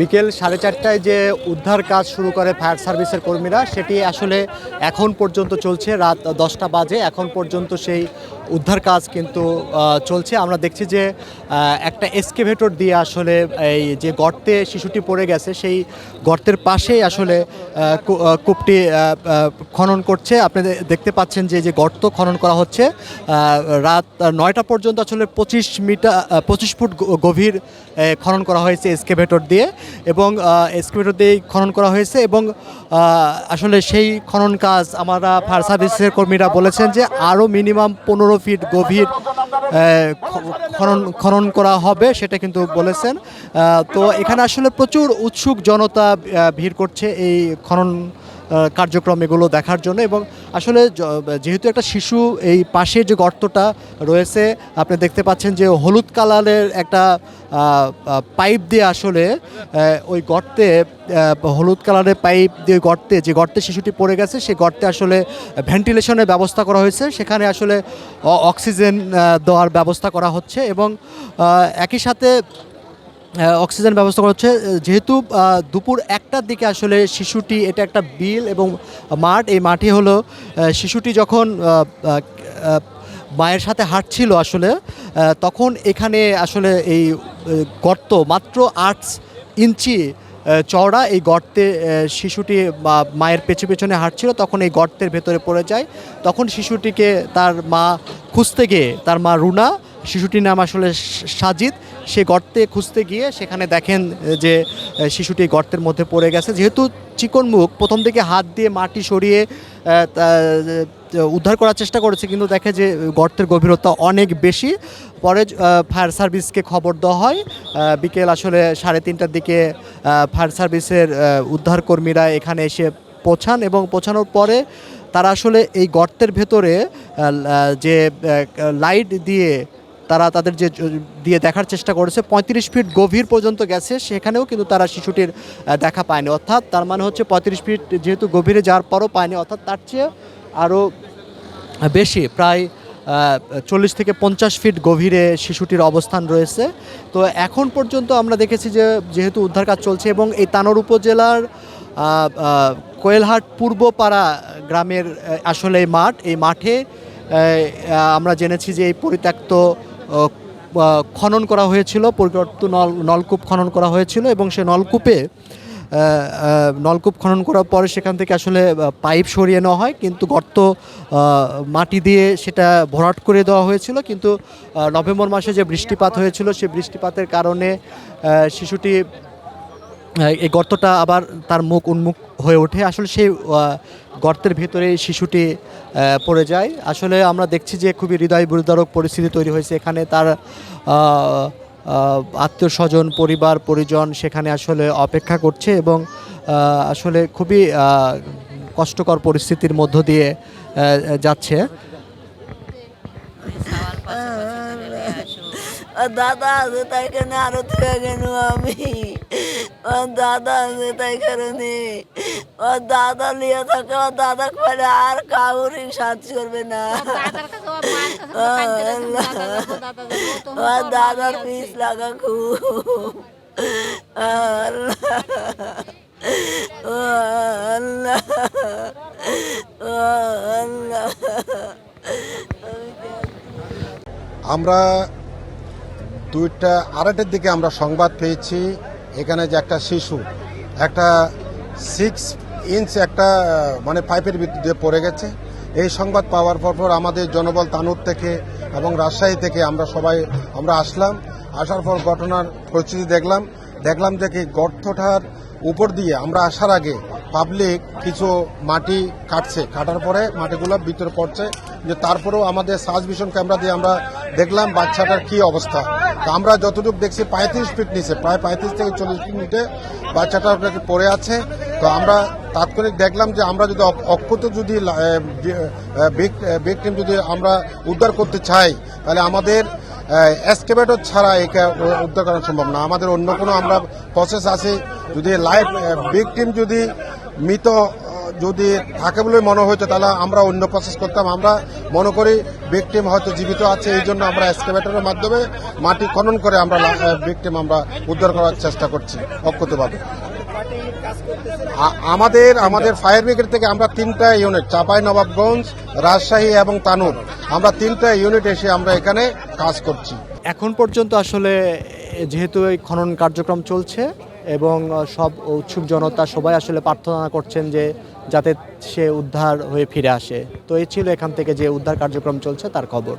বিকেল সাড়ে চারটায় যে উদ্ধার কাজ শুরু করে ফায়ার সার্ভিসের কর্মীরা, সেটি আসলে এখন পর্যন্ত চলছে, রাত দশটা বাজে। এখন পর্যন্ত সেই উদ্ধার কাজ কিন্তু চলছে। আমরা দেখছি যে একটা এসকেভেটর দিয়ে আসলে এই যে গর্তে শিশুটি পড়ে গেছে, সেই গর্তের পাশেই আসলে কূপটি খনন করছে। আপনি দেখতে পাচ্ছেন যে যে গর্ত খনন করা হচ্ছে রাত নয়টা পর্যন্ত আসলে পঁচিশ মিটার পঁচিশ ফুট গভীর খনন করা হয়েছে এসকেভেটর দিয়ে এবং এসকেভেটর দিয়ে খনন করা হয়েছে এবং আসলে সেই খনন কাজ আমরা ফায়ার সার্ভিসের কর্মীরা বলেছেন যে, আরও মিনিমাম পনেরো ফিট গভীর খনন খনন করা হবে, সেটা কিন্তু বলেছেন। তো এখানে আসলে প্রচুর উৎসুক জনতা ভিড় করছে এই খনন কার্যক্রম এগুলো দেখার জন্য এবং আসলে যেহেতু একটা শিশু, এই পাশে যে গর্তটা রয়েছে, আপনি দেখতে পাচ্ছেন যে হলুদ কালারের একটা পাইপ দিয়ে আসলে ওই গর্তে হলুদ কালারের পাইপ দিয়ে গর্তে, যে গর্তে শিশুটি পড়ে গেছে সেই গর্তে আসলে ভেন্টিলেশনের ব্যবস্থা করা হয়েছে। সেখানে আসলে অক্সিজেন দেওয়ার ব্যবস্থা করা হচ্ছে এবং একই সাথে অক্সিজেন ব্যবস্থা করা হচ্ছে। যেহেতু দুপুর একটার দিকে আসলে শিশুটি, এটা একটা বিল এবং মাঠ, এই মাঠে হলো শিশুটি যখন মায়ের সাথে হাঁটছিল আসলে তখন এখানে আসলে এই গর্ত, মাত্র আট ইঞ্চি চওড়া এই গর্তে শিশুটি মায়ের পেছনে পেছনে হাঁটছিল, তখন এই গর্তের ভেতরে পড়ে যায়। তখন শিশুটিকে তার মা খুঁজতে গিয়ে, তার মা রুনা, শিশুটির নাম আসলে সাজিদ সে গর্তে খুঁজতে গিয়ে সেখানে দেখেন যে শিশুটি গর্তের মধ্যে পড়ে গেছে। যেহেতু চিকন মুখ প্রথম দিকে হাত দিয়ে মাটি সরিয়ে উদ্ধার করার চেষ্টা করেছে, কিন্তু দেখে যে গর্তের গভীরতা অনেক বেশি। পরে ফায়ার সার্ভিসকে খবর দেওয়া হয়। বিকেল আসলে সাড়ে তিনটার দিকে ফায়ার সার্ভিসের উদ্ধারকর্মীরা এখানে এসে পৌঁছান এবং পৌঁছানোর পরে তারা আসলে এই গর্তের ভেতরে যে লাইট দিয়ে তারা তাদের যে দিয়ে দেখার চেষ্টা করেছে, পঁয়ত্রিশ ফিট গভীর পর্যন্ত গেছে, সেখানেও কিন্তু তারা শিশুটির দেখা পায়নি। অর্থাৎ তার মানে হচ্ছে পঁয়ত্রিশ ফিট যেহেতু গভীরে যাওয়ার পরও পায়নি, অর্থাৎ তার চেয়ে আরও বেশি, প্রায় চল্লিশ থেকে পঞ্চাশ ফিট গভীরে শিশুটির অবস্থান রয়েছে। তো এখন পর্যন্ত আমরা দেখেছি যে, যেহেতু উদ্ধার কাজ চলছে এবং এই তানোর উপজেলার কোয়েলহাট পূর্বপাড়া গ্রামের আসলে মাঠ, এই মাঠে আমরা জেনেছি যে এই পরিত্যক্ত খনন করা হয়েছিল পরিবর্ত নল, নলকূপ খনন করা হয়েছিল এবং সে নলকূপে নলকূপ খনন করার পরে সেখান থেকে আসলে পাইপ সরিয়ে নেওয়া হয়, কিন্তু গর্ত মাটি দিয়ে সেটা ভরাট করে দেওয়া হয়েছিল, কিন্তু নভেম্বর মাসে যে বৃষ্টিপাত হয়েছিল সেই বৃষ্টিপাতের কারণে শিশুটি এই গর্তটা আবার তার মুখ উন্মুখ হয়ে ওঠে। আসলে সেই গর্তের ভেতরে শিশুটি পড়ে যায়। আসলে আমরা দেখছি যে খুবই হৃদয় বিদারক পরিস্থিতি তৈরি হয়েছে। এখানে তার আত্মীয় স্বজন, পরিবার, পরিজন সেখানে আসলে অপেক্ষা করছে এবং আসলে খুবই কষ্টকর পরিস্থিতির মধ্য দিয়ে যাচ্ছে আর দাদা আছে তাই কেন আরও থেকে গেল আমি ও দাদা আছে তাই কারণে ও দাদা লিয়ে থাকে ও দাদা করে আর কাউরি সাথ করবে না ও দাদার পিস লাগা খুব আল্লাহ ও আল্লাহ ও আল্লাহ আমরা দুইটা আড়াইটার দিকে আমরা সংবাদ পেয়েছি, এখানে যে একটা শিশু, একটা সিক্স ইঞ্চ একটা মানে পাইপের ভিতর দিয়ে পড়ে গেছে। এই সংবাদ পাওয়ার পর পর আমাদের জনবল তানুর থেকে এবং রাজশাহী থেকে আমরা সবাই, আমরা আসলাম। আসার পর ঘটনার পরিস্থিতি দেখলাম। দেখলাম যে কি গর্তটার উপর দিয়ে আমরা আসার আগে পাবলিক কিছু মাটি কাটছে। কাটার পরে মাটিগুলো ভিতরে পড়ছে। যে তারপরেও আমাদের সার্চ ভিশন ক্যামেরা দিয়ে আমরা দেখলাম বাচ্চাটার কি অবস্থা। আমরা যতটুকু দেখছি, পঁয়ত্রিশ ফিট নিচে, প্রায় পঁয়ত্রিশ থেকে চল্লিশ ফিট নিচে বাচ্চাটা পড়ে আছে। তো আমরা তাৎক্ষণিক দেখলাম যে আমরা যদি অক্ষত যদি ভিকটিম যদি আমরা উদ্ধার করতে চাই, তাহলে আমাদের এসকেভেটর ছাড়া একে উদ্ধার করা সম্ভব না। আমাদের অন্য কোনো আমরা প্রসেস আছে, যদি লাইভ ভিকটিম যদি মৃত যদি থাকে বলে মনে হয়েছে, তাহলে আমরা অন্য প্রসেস করতাম। আমরা মনে করি ভিকটিম হয়তো জীবিত আছে, এই জন্য আমরা এক্সকেভেটরের মাধ্যমে মাটি খনন করে আমরা ভিকটিম আমরা উদ্ধার করার চেষ্টা করছি অক্ষতভাবে আমাদের আমাদের ফায়ার ব্রিগেড থেকে আমরা তিনটা ইউনিট চাপাই, নবাবগঞ্জ, রাজশাহী এবং তানুর, আমরা তিনটা ইউনিট এসে আমরা এখানে কাজ করছি। এখন পর্যন্ত আসলে যেহেতু এই খনন কার্যক্রম চলছে এবং সব উৎসুক জনতা সবাই আসলে প্রার্থনা করছেন যে যাতে সে উদ্ধার হয়ে ফিরে আসে। তো এই ছিল এখান থেকে যে উদ্ধার কার্যক্রম চলছে, তার খবর।